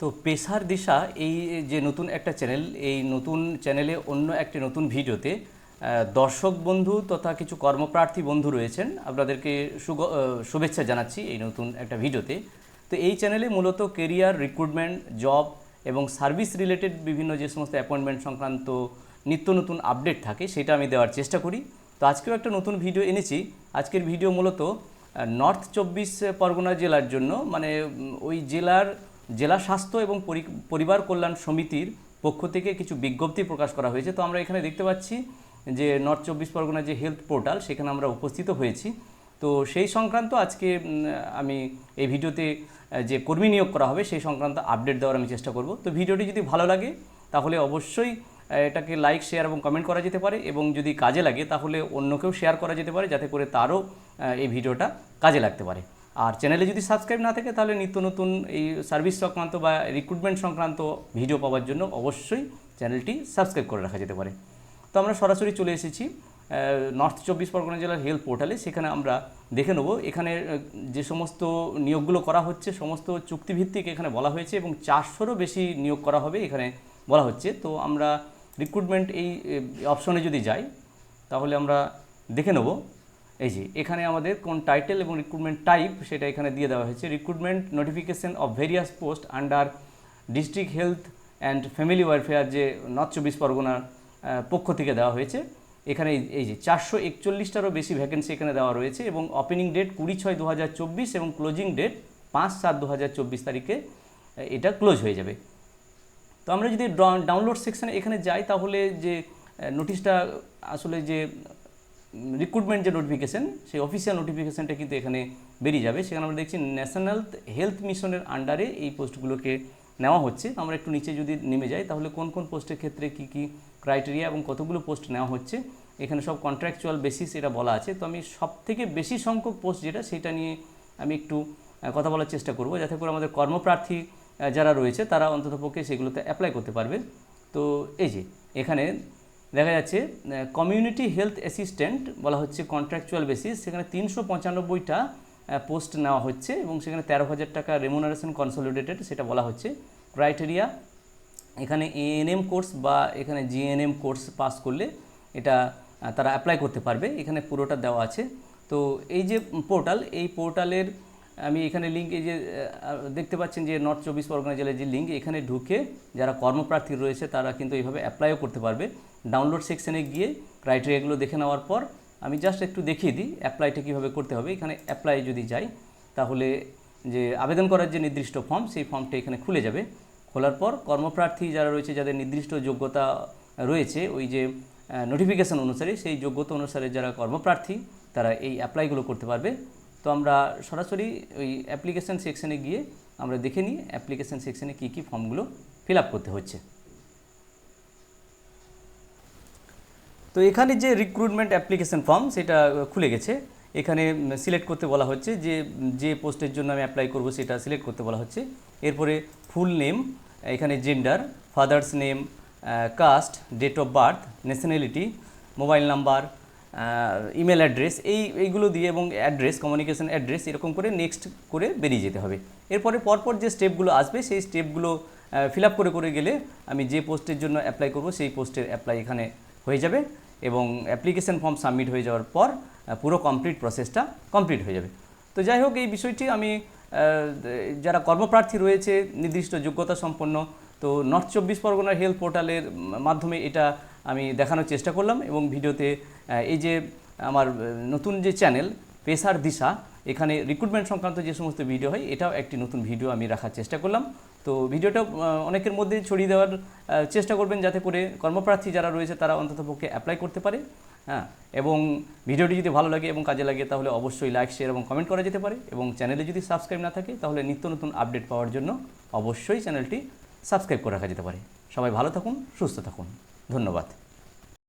তো পেশার দিশা এই যে নতুন একটা চ্যানেল এই নতুন চ্যানেলে অন্য একটি নতুন ভিডিওতে দর্শক বন্ধু তথা কিছু কর্মপ্রার্থী বন্ধু রয়েছেন। আপনাদেরকে শুভেচ্ছা জানাচ্ছি এই নতুন একটা ভিডিওতে। তো এই চ্যানেলে মূলত কেরিয়ার রিক্রুটমেন্ট জব এবং সার্ভিস রিলেটেড বিভিন্ন যে সমস্ত অ্যাপয়েন্টমেন্ট সংক্রান্ত নিত্য নতুন আপডেট থাকে, সেটা আমি দেওয়ার চেষ্টা করি। তো আজকেও একটা নতুন ভিডিও এনেছি। আজকের ভিডিও মূলত নর্থ চব্বিশ পরগনা জেলার জন্য। মানে ওই জেলার জেলা স্বাস্থ্য এবং পরি- পরিবার কল্যাণ সমিতির পক্ষ থেকে কিছু বিজ্ঞপ্তি প্রকাশ করা হয়েছে। তো আমরা এখানে দেখতে পাচ্ছি যে নর্থ চব্বিশ পরগনা যে হেলথ পোর্টাল সেখানে আমরা উপস্থিত হয়েছি। তো সেই সংক্রান্ত আজকে আমি এই ভিডিওতে যে কর্মী নিয়োগ করা হবে, সেই সংক্রান্ত আপডেট দেওয়ার আমি চেষ্টা করব। তো ভিডিওটি যদি ভালো লাগে, তাহলে অবশ্যই এটাকে লাইক শেয়ার এবং কমেন্ট করা যেতে পারে এবং যদি কাজে লাগে, তাহলে অন্যকেও শেয়ার করা যেতে পারে, যাতে করে তারও এই ভিডিওটা কাজে লাগতে পারে। আর চ্যানেলে যদি সাবস্ক্রাইব না থাকে, তাহলে নিত্য নতুন এই সার্ভিস সংক্রান্ত বা রিক্রুটমেন্ট সংক্রান্ত ভিডিও পাওয়ার জন্য অবশ্যই চ্যানেলটি সাবস্ক্রাইব করে রাখা যেতে পারে। তো আমরা সরাসরি চলে এসেছি নর্থ চব্বিশ পরগনা জেলার হেলথ পোর্টালে সেখানে আমরা দেখে নেব, এখানে যে সমস্ত নিয়োগগুলো করা হচ্ছে, সমস্ত চুক্তিভিত্তিক এখানে বলা হয়েছে এবং চারশোরও বেশি নিয়োগ করা হবে এখানে বলা হচ্ছে। তো আমরা রিক্রুটমেন্ট এই অপশনে যদি যাই, তাহলে আমরা দেখে নেব। এই যে, এখানে আমাদের কোন টাইটেল এবং রিক্রুটমেন্ট টাইপ সেটা এখানে দিয়ে দেওয়া হয়েছে। Recruitment notification of various post under district health and family welfare যে নর্থ চব্বিশ পরগনার পক্ষ থেকে দেওয়া হয়েছে। এখানে এই- যে, চারশো একচল্লিশটারও বেশি ভ্যাকেন্সি এখানে দেওয়া রয়েছে এবং ওপেনিং ডেট কুড়ি ছয় দু এবং ক্লোজিং ডেট পাঁচ সাত দু তারিখে এটা ক্লোজ হয়ে যাবে। তো আমরা যদি ডাউনলোড সেকশানে এখানে যাই তাহলে যে নোটিশটা আসলে যে রিক্রুটমেন্ট যে নোটিফিকেশান সেই অফিসিয়াল নোটিফিকেশানটা কিন্তু এখানে বেরিয়ে যাবে। সেখানে আমরা দেখছি ন্যাশনাল হেলথ মিশনের আন্ডারে এই পোস্টগুলোকে নেওয়া হচ্ছে। আমরা একটু নিচে যদি নেমে যাই, তাহলে কোন কোন পোস্টের ক্ষেত্রে কি কি ক্রাইটেরিয়া এবং কতগুলো পোস্ট নেওয়া হচ্ছে, এখানে সব কন্ট্রাকচুয়াল বেসিস এটা বলা আছে। তো আমি সব থেকে বেশি সংখ্যক পোস্ট যেটা, সেটা নিয়ে আমি একটু কথা বলার চেষ্টা করব। যাতে করে আমাদের কর্মপ্রার্থী যারা রয়েছে, তারা অন্ততপক্ষে সেগুলোতে অ্যাপ্লাই করতে পারবে। তো এই যে, এখানে দেখা যাচ্ছে কমিউনিটি হেলথ অ্যাসিস্ট্যান্ট বলা হচ্ছে কন্ট্রাকচুয়াল বেসিস সেখানে তিনশো পঁচানব্বইটা পোস্ট নেওয়া হচ্ছে এবং সেখানে তেরো হাজার টাকা রেমুনারেশন কনসলিডেটেড সেটা বলা হচ্ছে। ক্রাইটেরিয়া এখানে এএনএম কোর্স বা এখানে জিএনএম কোর্স পাস করলে এটা তারা অ্যাপ্লাই করতে পারবে। এখানে পুরোটা দেওয়া আছে। তো এই যে পোর্টাল এই পোর্টালের আমি এখানে লিঙ্ক এই যে দেখতে পাচ্ছেন যে নর্থ চব্বিশ পরগনা জেলার যে লিঙ্ক এখানে ঢুকে যারা কর্মপ্রার্থী রয়েছে তারা কিন্তু এইভাবে অ্যাপ্লাইও করতে পারবে। ডাউনলোড সেকশনে গিয়ে ক্রাইটেরিয়াগুলো দেখে নেওয়ার পর আমি জাস্ট একটু দেখিয়ে দিই অ্যাপ্লাইটা কীভাবে করতে হবে। এখানে অ্যাপ্লাই যদি যাই, তাহলে যে আবেদন করার যে নির্দিষ্ট ফর্ম সেই ফর্মটা এখানে খুলে যাবে। খোলার পর কর্মপ্রার্থী যারা রয়েছে, যাদের নির্দিষ্ট যোগ্যতা রয়েছে, ওই যে নোটিফিকেশন অনুসারে, সেই যোগ্যতা অনুসারে যারা কর্মপ্রার্থী, তারা এই অ্যাপ্লাইগুলো করতে পারবে। তো আমরা সরাসরি ওই অ্যাপ্লিকেশন সেকশানে গিয়ে আমরা দেখে নিই অ্যাপ্লিকেশন সেকশনে কী কী ফর্মগুলো ফিল করতে হচ্ছে। তো এখানে যে রিক্রুটমেন্ট অ্যাপ্লিকেশন ফর্ম সেটা খুলে গেছে। এখানে সিলেক্ট করতে বলা হচ্ছে যে যে পোস্টের জন্য আমি অ্যাপ্লাই করব সেটা সিলেক্ট করতে বলা হচ্ছে। এরপরে ফুল নেম এখানে gender father's name caste date of birth nationality mobile number email address এই, এইগুলো দিয়ে এবং অ্যাড্রেস কমিউনিকেশন অ্যাড্রেস এরকম করে নেক্সট করে বেরিয়ে যেতে হবে। এরপরে পরপর যে স্টেপগুলো আসবে, সেই স্টেপগুলো ফিল আপ করে করে গেলে আমি যে পোস্টের জন্য অ্যাপ্লাই করব, সেই পোস্টের অ্যাপ্লাই এখানে হয়ে যাবে এবং অ্যাপ্লিকেশন ফর্ম সাবমিট হয়ে যাওয়ার পর পুরো কমপ্লিট প্রসেসটা কমপ্লিট হয়ে যাবে। তো যাই হোক, এই বিষয়টি আমি যারা কর্মপ্রার্থী রয়েছে, নির্দিষ্ট যোগ্যতা সম্পন্ন, তো নর্থ চব্বিশ পরগনার হেলথ পোর্টালের মাধ্যমে এটা আমি দেখানোর চেষ্টা করলাম এবং ভিডিওতে এই যে আমার নতুন যে চ্যানেল পেশার দিশা, এখানে রিক্রুটমেন্ট সংক্রান্ত যে সমস্ত ভিডিও হয়, এটাও একটি নতুন ভিডিও আমি রাখার চেষ্টা করলাম। তো ভিডিওটা অনেকের মধ্যে ছড়িয়ে দেওয়ার চেষ্টা করবেন যাতে করে কর্মপ্রার্থী যারা রয়েছে, তারা অন্ততপক্ষে অ্যাপ্লাই করতে পারে হ্যাঁ? এবং ভিডিওটি যদি ভালো লাগে এবং কাজে লাগে, তাহলে অবশ্যই লাইক শেয়ার এবং কমেন্ট করা যেতে পারে। এবং চ্যানেলে যদি সাবস্ক্রাইব না থাকে, তাহলে নিত্য নতুন আপডেট পাওয়ার জন্য অবশ্যই চ্যানেলটি সাবস্ক্রাইব করে রাখা যেতে পারে। সবাই ভালো থাকুন, সুস্থ থাকুন। ধন্যবাদ।